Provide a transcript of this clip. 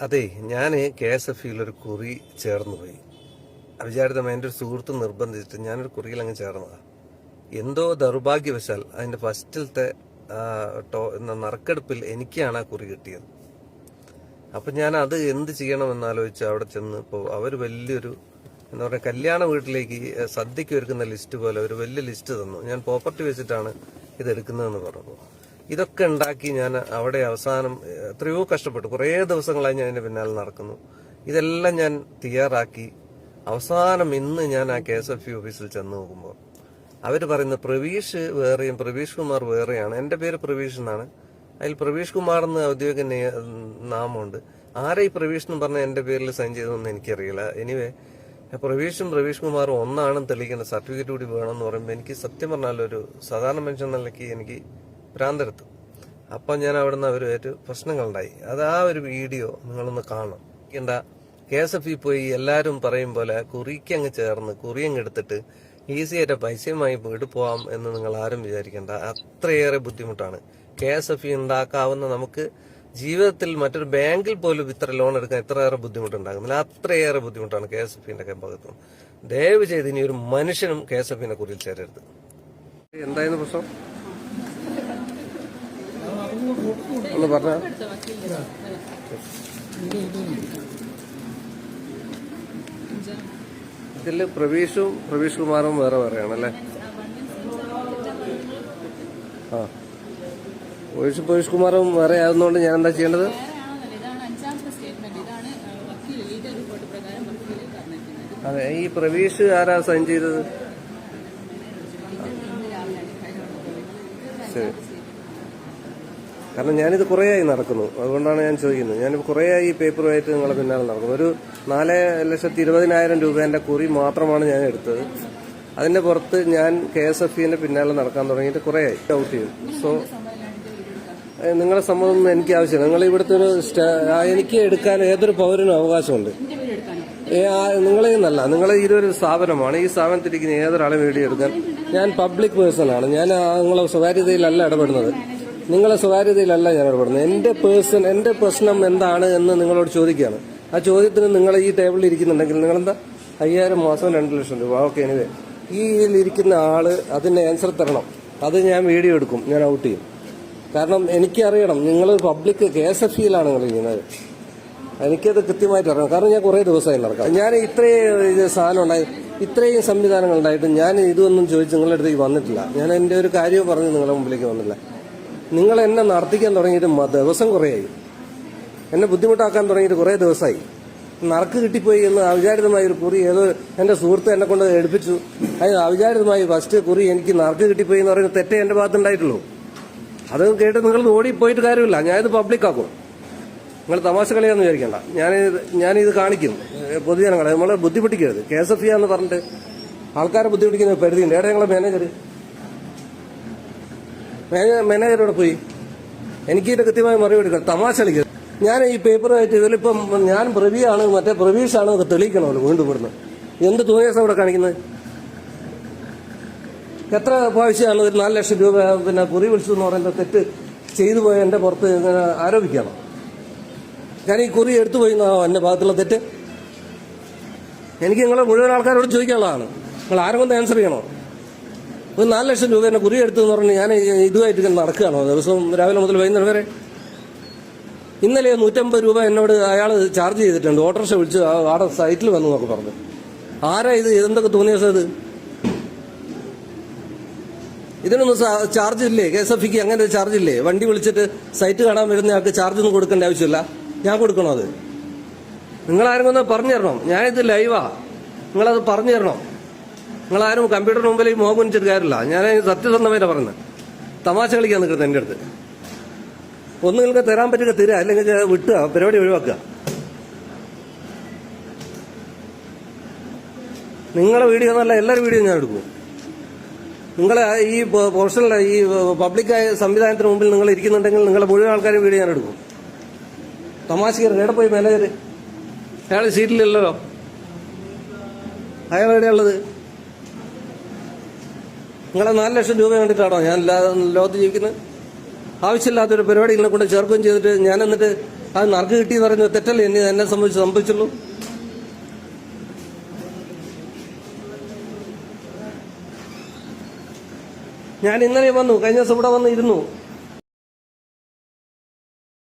അതെ ഞാൻ K S F ഒരു കുറി ചേർന്ന് പോയി. അവിചാരിതമായി എന്റെ ഒരു സുഹൃത്ത് നിർബന്ധിച്ചിട്ട് ഞാനൊരു കുറിയിൽ അങ്ങ് ചേർന്നതാണ് എന്തോ ദൗർഭാഗ്യവശാൽ അതിന്റെ ഫസ്റ്റിലത്തെ ടോ- നറുക്കെടുപ്പിൽ എനിക്കാണ് ആ കുറി കിട്ടിയത്. അപ്പം ഞാൻ അത് എന്ത് ചെയ്യണമെന്ന് ആലോചിച്ച് അവിടെ ചെന്ന് ഇപ്പോൾ അവർ വലിയൊരു എന്താ പറയുക കല്യാണ വീട്ടിലേക്ക് സദ്യയ്ക്ക് ഒരുക്കുന്ന ലിസ്റ്റ് പോലെ ഒരു വലിയ ലിസ്റ്റ് തന്നു. ഞാൻ പ്രോപ്പർട്ടി വെച്ചിട്ടാണ് ഇതെടുക്കുന്നതെന്ന് പറഞ്ഞു. ഇതൊക്കെ ഉണ്ടാക്കി ഞാൻ അവിടെ അവസാനം എത്രയോ കഷ്ടപ്പെട്ടു. കുറേ ദിവസങ്ങളായി ഞാൻ എന്റെ പിന്നാലെ നടക്കുന്നു. ഇതെല്ലാം ഞാൻ തയ്യാറാക്കി. അവസാനം ഇന്ന് ഞാൻ ആ കെ എസ് എഫ് ഇ ഓഫീസിൽ ചെന്ന് നോക്കുമ്പോൾ അവർ പറയുന്ന പ്രവീഷ് വേറെയും പ്രവീഷ് കുമാർ വേറെയാണ്. എന്റെ പേര് പ്രവീഷ് എന്നാണ്. അതിൽ പ്രവീഷ് കുമാർ എന്ന് ഔദ്യോഗിക നാമമുണ്ട്. ആരെ ഈ പ്രവീഷ് എന്ന് പറഞ്ഞ എന്റെ പേരിൽ സൈൻ ചെയ്തതെന്ന് എനിക്കറിയില്ല. എനിവേ പ്രവീഷും പ്രവീഷ് കുമാറും ഒന്നാണെന്ന് തെളിയിക്കുന്ന സർട്ടിഫിക്കറ്റ് കൂടി വേണമെന്ന് പറയുമ്പോൾ എനിക്ക് സത്യം പറഞ്ഞാലൊരു സാധാരണ മനുഷ്യൻ നിലയ്ക്ക് എനിക്ക് ഭ്രാന്തരത്ത് അപ്പം ഞാൻ അവിടുന്ന് അവരുമായിട്ട് പ്രശ്നങ്ങളുണ്ടായി. അത് ആ ഒരു വീഡിയോ നിങ്ങളൊന്ന് കാണണം. എന്താ കെ എസ് എഫ് പോയി എല്ലാവരും പറയും പോലെ കുറിക്ക് അങ്ങ് ചേർന്ന് കുറി അങ്ങ് എടുത്തിട്ട് ഈസി ആയിട്ട് പൈസയുമായി വീട് പോവാം എന്ന് നിങ്ങൾ ആരും വിചാരിക്കേണ്ട. അത്രയേറെ ബുദ്ധിമുട്ടാണ്. കെ എസ് എഫ് ഉണ്ടാക്കാവുന്ന നമുക്ക് ജീവിതത്തിൽ മറ്റൊരു ബാങ്കിൽ പോലും ഇത്ര ലോൺ എടുക്കാൻ ഇത്രയേറെ ബുദ്ധിമുട്ടുണ്ടാകുന്നില്ല. അത്രയേറെ ബുദ്ധിമുട്ടാണ് കെ എസ് എഫിന്റെ ഭാഗത്തും. ദയവ് ചെയ്ത് ഇനി ഒരു മനുഷ്യനും കെ എസ് എഫിന്റെ കുറിയിൽ ചേരരുത്. എന്തായിരുന്നു പ്രശ്നം? ഒന്ന് പറഞ്ഞ. ഇതിൽ പ്രവീഷും പ്രവീഷ് കുമാറും വേറെ പറയണല്ലേ ആ. പ്രവീഷ് പ്രവീഷ് കുമാറും വേറെ ആകുന്നതുകൊണ്ട് ഞാൻ എന്താ ചെയ്യേണ്ടത്? അതെ ഈ പ്രവീഷ് ആരാ സൈൻ ചെയ്തത്? ശരി. കാരണം ഞാനിത് കുറേയായി നടക്കുന്നു. അതുകൊണ്ടാണ് ഞാൻ ചോദിക്കുന്നത്. ഞാൻ കുറേയായി പേപ്പറുമായിട്ട് നിങ്ങളെ പിന്നാലെ നടക്കുന്നു. ഒരു നാല് ലക്ഷത്തി ഇരുപതിനായിരം രൂപേന്റെ കുറി മാത്രമാണ് ഞാൻ എടുത്തത്. അതിന്റെ പുറത്ത് ഞാൻ കെ എസ് എഫ് ഇന്റെ പിന്നാലെ നടക്കാൻ തുടങ്ങിയിട്ട് കുറേയായി. ഡൗട്ട് ചെയ്തു സോ നിങ്ങളുടെ നിങ്ങളെ സമ്മതം എനിക്ക് ആവശ്യമില്ല. നിങ്ങൾ ഇവിടുത്തെ ഒരു എനിക്ക് എടുക്കാൻ ഏതൊരു പൗരനും അവകാശമുണ്ട്. നിങ്ങളെ എന്നല്ല നിങ്ങൾ ഇതൊരു സ്ഥാപനമാണ്. ഈ സ്ഥാപനത്തിലിരിക്കുന്ന ഏതൊരാളെ വീഡിയോ എടുക്കാൻ ഞാൻ പബ്ലിക് പേഴ്സൺ ആണ് ഞാൻ നിങ്ങളെ സ്വകാര്യതയിലല്ല ഇടപെടുന്നത്. നിങ്ങളെ സ്വകാര്യതയിലല്ല ഞാൻ ഇടപെടുന്നത്. എന്റെ പേഴ്സൺ എന്റെ പ്രശ്നം എന്താണ് എന്ന് നിങ്ങളോട് ചോദിക്കുകയാണ്. ആ ചോദ്യത്തിന് നിങ്ങൾ ഈ ടേബിളിൽ ഇരിക്കുന്നുണ്ടെങ്കിൽ നിങ്ങളെന്താ? അയ്യായിരം മാസം രണ്ട് ലക്ഷം രൂപ. ഓക്കെ എനിവേ ഈ ഇരിക്കുന്ന ആൾ അതിന്റെ ആൻസർ തരണം. അത് ഞാൻ വീഡിയോ എടുക്കും. ഞാൻ ഔട്ട് ചെയ്യും. കാരണം എനിക്കറിയണം നിങ്ങൾ പബ്ലിക് കെ എസ് എഫ് സിയിലാണ് നിങ്ങൾ ചെയ്യുന്നത് എനിക്കത് കൃത്യമായിട്ട് അറിയണം. കാരണം ഞാൻ കുറേ ദിവസമായി നടക്കാം. ഞാൻ ഇത്രയും ഇത് സാധനം ഉണ്ടായി ഇത്രയും സംവിധാനങ്ങൾ ഉണ്ടായിട്ട് ഞാൻ ഇതൊന്നും ചോദിച്ച് നിങ്ങളുടെ അടുത്തേക്ക് വന്നിട്ടില്ല. ഞാൻ എന്റെ ഒരു കാര്യവും പറഞ്ഞ് നിങ്ങളുടെ മുമ്പിലേക്ക് വന്നില്ല. നിങ്ങൾ എന്നെ നടത്തിക്കാൻ തുടങ്ങിയിട്ട് ദിവസം കുറേയായി. എന്നെ ബുദ്ധിമുട്ടാക്കാൻ തുടങ്ങിയിട്ട് കുറേ ദിവസമായി നറുക്ക് കിട്ടിപ്പോയി എന്ന് അവിചാരിതമായ ഒരു കുറി ഏതോ എന്റെ സുഹൃത്ത് എന്നെ കൊണ്ട് എടുപ്പിച്ചു. അതിന് അവിചാരിതമായി ഫസ്റ്റ് കുറി എനിക്ക് നറുക്ക് കിട്ടിപ്പോയി എന്ന് പറയുന്നത് തെറ്റേ എന്റെ ഭാഗത്തുണ്ടായിട്ടുള്ളൂ അത് കേട്ട് നിങ്ങൾ ഓടിപ്പോയിട്ട് കാര്യമില്ല. ഞാനിത് പബ്ലിക്കാക്കും നിങ്ങൾ തമാശ കളിയാന്ന് വിചാരിക്കണ്ട. ഞാൻ ഞാനിത് കാണിക്കും. പൊതുജനങ്ങളെ. നമ്മളെ ബുദ്ധിമുട്ടിക്കരുത്. കെ എസ് എഫ് എന്ന് പറഞ്ഞിട്ട് ആൾക്കാരെ ബുദ്ധിമുട്ടിക്കുന്ന പരിധിയുണ്ട്. ഏടെ ഞങ്ങളെ മാനേജർ മാനേജറോടെ പോയി. എനിക്ക് ഇതിന്റെ കൃത്യമായ മറുപടി തമാശ കളിക്കരുത് ഞാൻ ഈ പേപ്പറുമായിട്ട് ഇതിലിപ്പം ഞാൻ പ്രവിയാണ് മറ്റേ പ്രവീഷാണ് ഒക്കെ തെളിയിക്കണമല്ലോ വീണ്ടും ഇവിടുന്ന്. എന്ത് തോന്നിയാസം ഇവിടെ കാണിക്കുന്നത്? എത്ര പ്രാവശ്യമാണ് ഒരു നാല് ലക്ഷം രൂപ പിന്നെ കുറി വിളിച്ചു എന്ന് പറയുന്നത് തെറ്റ് ചെയ്തു പോയ എന്റെ പുറത്ത് ഇങ്ങനെ ആരോപിക്കണം ഞാൻ ഈ കുറി എടുത്തു പോയി എന്നാണോ എന്റെ ഭാഗത്തുള്ള തെറ്റ്? എനിക്ക് നിങ്ങളെ മുഴുവൻ ആൾക്കാരോട് ചോദിക്കാനുള്ളതാണ്. നിങ്ങൾ ആരും ഒന്ന് ആൻസർ ചെയ്യണോ? ഒരു നാല് ലക്ഷം രൂപ എന്നെ കുറി എടുത്തു എന്ന് പറഞ്ഞ് ഞാൻ ഇതുമായിട്ട് നടക്കുകയാണോ? ദിവസവും രാവിലെ മുതൽ വൈകുന്നേരം വരെ? ഇന്നലെ നൂറ്റമ്പത് രൂപ എന്നോട് അയാൾ ചാർജ് ചെയ്തിട്ടുണ്ട്. ഓട്ടോറിക്ഷ വിളിച്ച് ആടെ സൈറ്റിൽ വന്നു എന്നൊക്കെ പറഞ്ഞു. ആരാ ഇത്? എന്തൊക്കെ തോന്നിയ ഇത്? ഇതിനൊന്നും ചാർജ് ഇല്ലേ? കെ എസ് എഫ് ഇക്ക് അങ്ങനെ ഒരു ചാർജ് ഇല്ലേ? വണ്ടി വിളിച്ചിട്ട് സൈറ്റ് കാണാൻ വരുന്ന ആൾക്ക് ചാർജ് ഒന്നും കൊടുക്കേണ്ട ആവശ്യമില്ല. ഞാൻ കൊടുക്കണോ അത്? ആരും ഒന്ന് പറഞ്ഞു തരണം. ഞാനിത് ലൈവാ. നിങ്ങളത് പറഞ്ഞു തരണം. നിങ്ങൾ ആരും കമ്പ്യൂട്ടറിന് മുമ്പിൽ മോഹം കുനിച്ചിട്ട് കാര്യമില്ല. ഞാൻ സത്യസന്ധമായിട്ട് പറയുന്നത് തമാശ കളിക്കാൻ നിൽക്കുന്നത് എന്റെ അടുത്ത്. ഒന്ന് നിങ്ങൾക്ക് തരാൻ പറ്റുക തരിക അല്ലെങ്കിൽ വിട്ടുക പരിപാടി ഒഴിവാക്കുക. നിങ്ങളെ വീഡിയോ എന്നല്ല എല്ലാവരും വീഡിയോ ഞാൻ എടുക്കും. നിങ്ങളെ ഈ പ്രൊഫഷണൽ ഈ പബ്ലിക്കായ സംവിധാനത്തിന് മുമ്പിൽ നിങ്ങൾ ഇരിക്കുന്നുണ്ടെങ്കിൽ നിങ്ങളെ മുഴുവൻ ആൾക്കാരും വീഡിയോ ഞാൻ എടുക്കും. തമാശക്കരുത് എവിടെ പോയി മാനേജർ അയാൾ സീറ്റിലില്ലല്ലോ അയാൾ എവിടെയുള്ളത് നിങ്ങളെ നാല് ലക്ഷം രൂപ കണ്ടിട്ടാണോ ഞാൻ ലോകത്ത് ജീവിക്കുന്നത്? ആവശ്യമില്ലാത്തൊരു പരിപാടി ഇങ്ങനെ കൊണ്ട് ചേർക്കുകയും ചെയ്തിട്ട് ഞാൻ എന്നിട്ട് അത് നറുക്ക് കിട്ടിയെന്ന് പറയുന്നത് തെറ്റല്ലേ എന്നെ എന്നെ സംബന്ധിച്ച് സംഭവിച്ചുള്ളൂ? ഞാൻ ഇന്നലെ വന്നു. കഴിഞ്ഞ ദിവസം ഇവിടെ വന്ന് ഇരുന്നു.